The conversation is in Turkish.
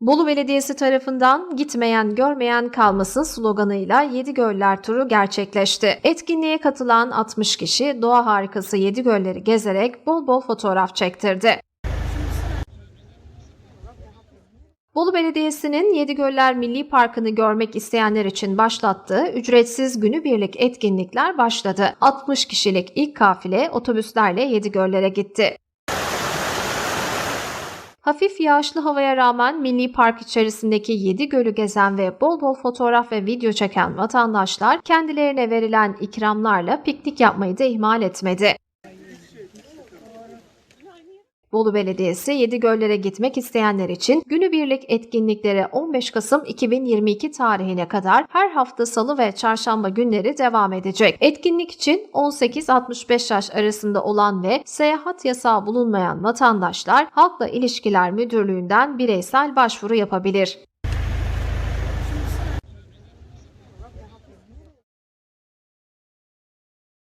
Bolu Belediyesi tarafından gitmeyen görmeyen kalmasın sloganıyla Yedi Göller turu gerçekleşti. Etkinliğe katılan 60 kişi doğa harikası Yedi Gölleri gezerek bol bol fotoğraf çektirdi. Bolu Belediyesi'nin Yedi Göller Milli Parkı'nı görmek isteyenler için başlattığı ücretsiz günübirlik etkinlikler başladı. 60 kişilik ilk kafile otobüslerle Yedi Göller'e gitti. Hafif yağışlı havaya rağmen Milli Park içerisindeki 7 gölü gezen ve bol bol fotoğraf ve video çeken vatandaşlar kendilerine verilen ikramlarla piknik yapmayı da ihmal etmedi. Bolu Belediyesi 7 göllere gitmek isteyenler için günübirlik etkinlikleri 15 Kasım 2022 tarihine kadar her hafta salı ve çarşamba günleri devam edecek. Etkinlik için 18-65 yaş arasında olan ve seyahat yasağı bulunmayan vatandaşlar Halkla İlişkiler Müdürlüğü'nden bireysel başvuru yapabilir.